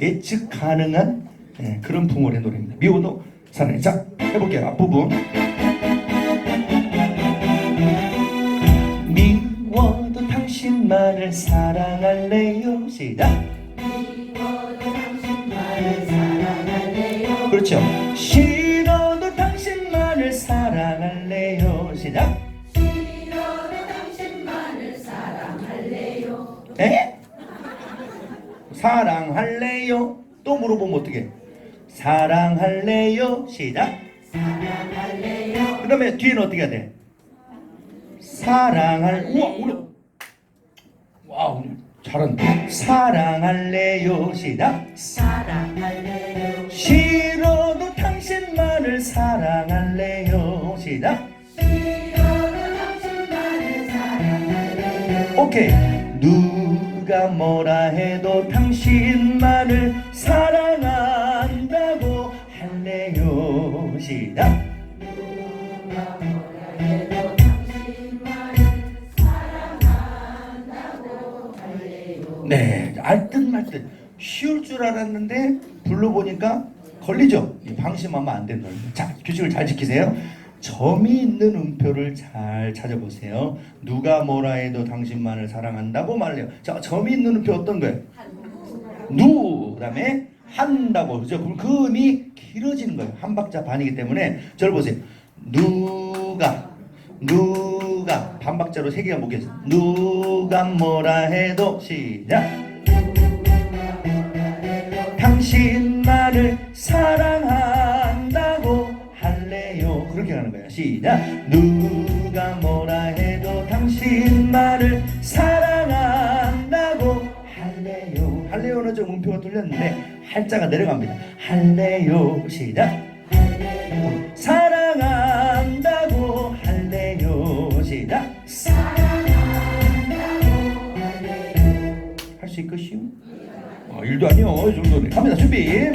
예측 가능한 예, 그런 붕어의 노래입니다. 미워도 사랑해. 자 해볼게요. 앞부분. 미워도 당신만을 사랑할래요. 시작. 사랑할래요? 또 물어보면 어떻게? 사랑할래요? 시작. 그 다음에 뒤에는 어떻게 해야 돼? 사랑할 우와 우리 와 우리 잘한다. 사랑할래요? 시작. 사랑할래요 싫어도 당신만을 사랑할래요. 시작. 오케이. 누 가 뭐라 해도 당신만을 사랑한다고 할래요. 시작. 네, 알듯 말듯 쉬울 줄 알았는데 불러보니까 걸리죠. 이 방심하면 안 거예요. 자, 규칙을 잘 지키세요. 점이 있는 음표를 잘 찾아보세요. 누가 뭐라 해도 당신만을 사랑한다고 말해요. 자, 점이 있는 음표 어떤 거예요? 누, 그 다음에 한다고 그죠? 그럼 그 음이 길어지는 거예요. 한 박자 반이기 때문에 저를 보세요. 누가 누가 반 박자로 세 개가 묶여있어. 누가 뭐라 해도 시작. 당신만을 사랑한 시작. 누가 뭐라 해도 당신만을 사랑한다고 할래요. 할래요는 좀 음표가 틀렸는데 할자가 내려갑니다. 할래요. 시작. 사랑한다고 할래요. 시작. 할수 있겠시요? 어, 일도 아니요. 이 정도는. 갑니다. 준비.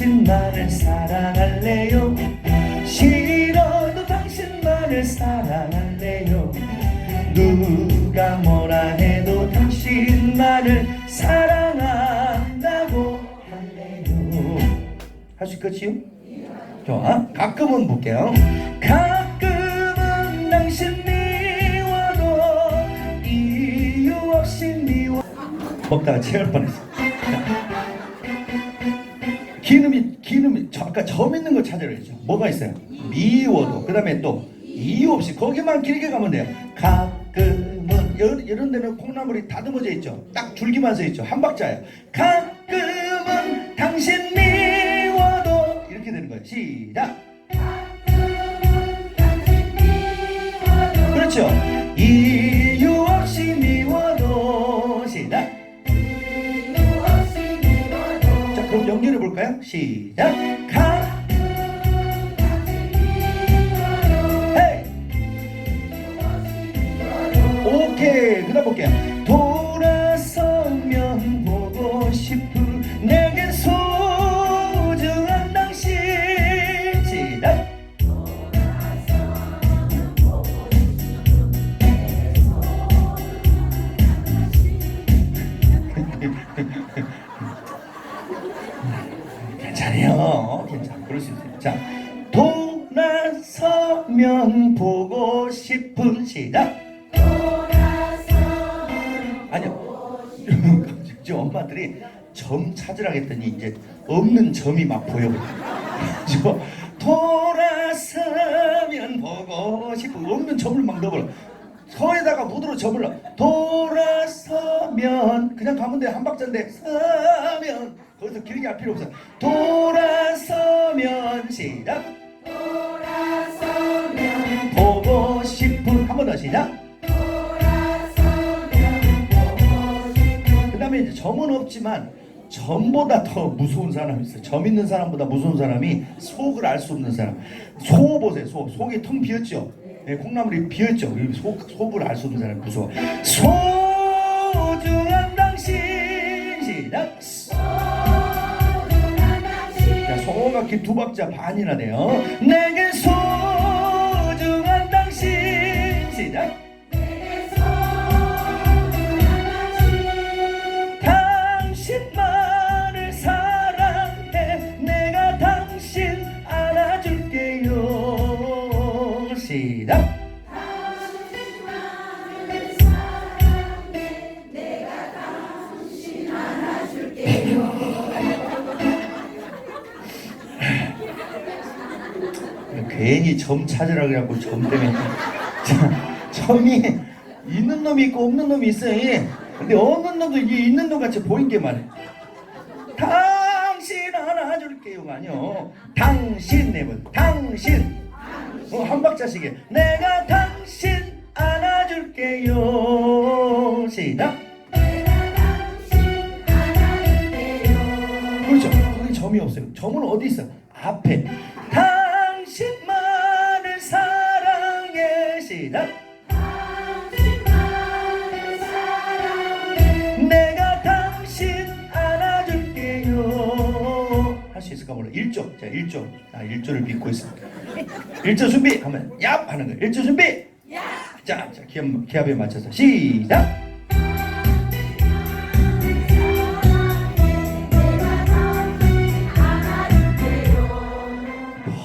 당신만을 사랑할래요. 싫어도 당신만을 사랑할래요. 누가 뭐라 해도 당신만을 사랑한다고 할래요. 할 수 있겠지요? 좋아. 가끔은 볼게요. 가끔은 당신 미워도 이유 없이 미워. 먹다가 체할 뻔했어. 기름이 기름이 저 아까 점 있는 거 찾으라죠. 뭐가 있어요? 미워도 그 다음에 또 이유 없이 거기만 길게 가면 돼요. 가끔은 이런, 이런 데는 콩나물이 다듬어져 있죠. 딱 줄기만 서 있죠. 한 박자예요. 가끔은 당신 미워도 이렇게 되는 거예요. 시작. 그렇죠. 없이 볼까요? 시작. 가. 오케이. 그다음 볼게요. 돌아서면 보고 싶은 돌아서면 보고 싶은 시작. 아니요. 지금 엄마들이 점 찾으라 했더니 이제 없는 점이 막 보여요. 저 돌아서면 보고 싶은 없는 점을 막 넣어버려. 서에다가 무드로 넣어. 돌아서면 그냥 가면 돼. 한 박자인데 서면 거기서 길게 할 필요 없어. 돌아서면 시작. 보고 싶은 한 번 더 시작. 그 다음에 이제 점은 없지만 점보다 더 무서운 사람이 있어요. 점 있는 사람보다 무서운 사람이 속을 알 수 없는 사람. 소 보세요. 소. 속이 텅 비었죠. 예, 콩나물이 비었죠. 이 속, 속을 알 수 없는 사람이 무서워. 소중한 당신 시작. 자, 소가 두 박자 반이나 돼요. 내게 괜히 점 찾으라 그래갖고 점 때문에. 자, 점이 있는 놈이 있고 없는 놈이 있어요 예. 근데 없는 놈도 이게 있는 놈 같이 보인 게 말이야 당신 안아줄게요 아니요. 당신 네번 당신. 어, 한 박자씩에. 내가 당신 안아줄게요. 시작. 그렇죠. 거기 점이 없어요. 점은 어디 있어 앞에 시작 내가 당신 안아줄게요. 할 수 있을까 몰라 1조. 자 1조. 나 1조를 믿고 있어 1조 준비. 하면 얍 하는 거야 1조 준비. 자, 자 기합, 기합에 맞춰서 시작.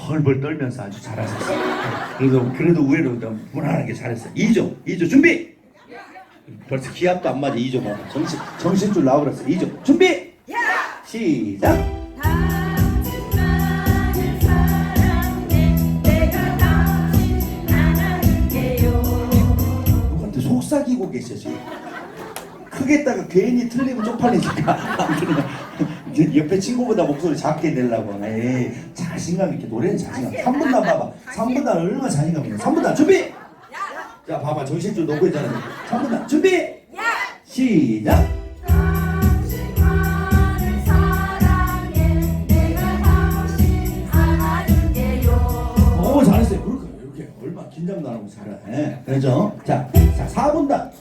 벌벌 떨면서 아주 잘하셨어 그래도 그래도 의외로 좀 무난하게 잘했어 2조 2조 준비! 벌써 기합도 안 맞아 2조 봐 정신 정신줄 나오랬어 2조 준비! 시작! 누구한테 속삭이고 계셔 지금. 크겠다가 괜히 틀리면 쪽팔리니까. 아무튼 이제 옆에 친구보다 목소리 작게 내려고 에이 자신감 있게 노래는 자신감. 3분 단 봐봐 3분 단 얼마나 자신감 있냐 3분 단 준비! 자 봐봐. 정신줄 놓고 있잖아. 3분 단 준비! 시작! 오 잘했어요. 그렇게 이렇게 얼마 긴장도 안 하고 잘해. 그렇죠? 자, 자 4분 단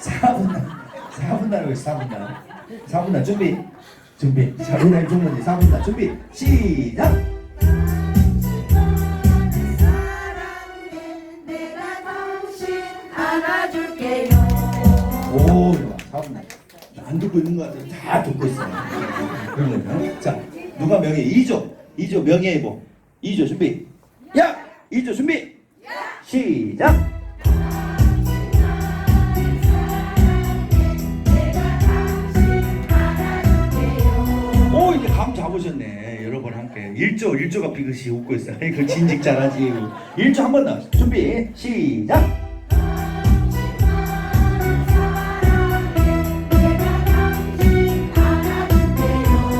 4분 단 4분 단하고 4분 단 4분 단 준비. 준비. 자 은행 종문이 4분 단 준비. 시작! 안아줄게요. 오 좋아. 4분 단 안 듣고 있는 거 같아요. 다 듣고 있어요. 그런 거예요 자 누가 명예? 2조. 2조 명예회복. 2조 준비. 야! 2조 준비. 시작 잡으셨네. 여러분 함께. 1조 1조가 비긋이 웃고 있어요 그 진직 잘하지. 1조 한 번 더. 준비 시작!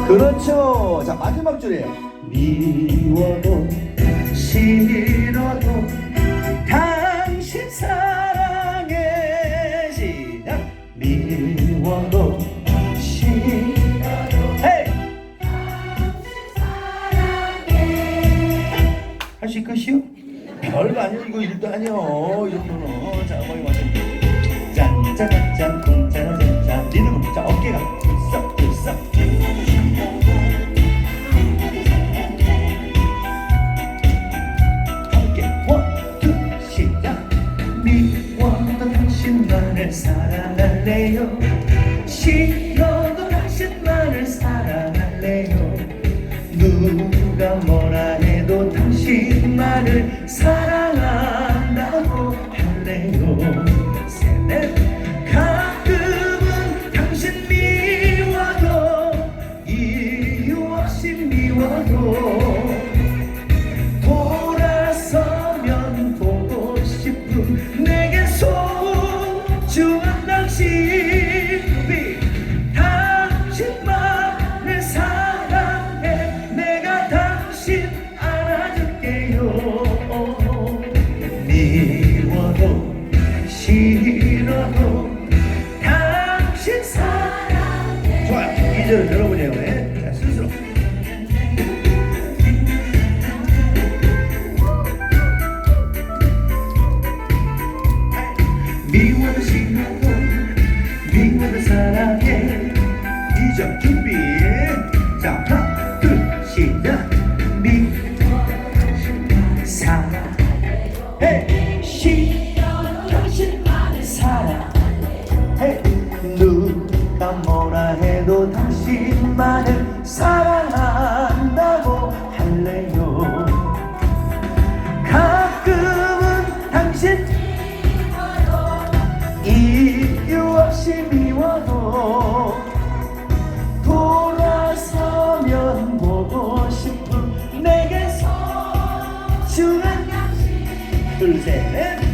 그렇죠. 자 마지막 줄이에요. 미워도 싫 할수 있겠시요? 별거 아니에요. 이거 일도 아니요. 이 정도는 자 거기 맞춰 짠짜짠짠 쿵짜라짠짠. 리듬은 자 어깨가 들썩 들썩. 함께. 원투 시작. 미워도 당신만을 사랑할래요? 싫어 당신만을 사 here. music.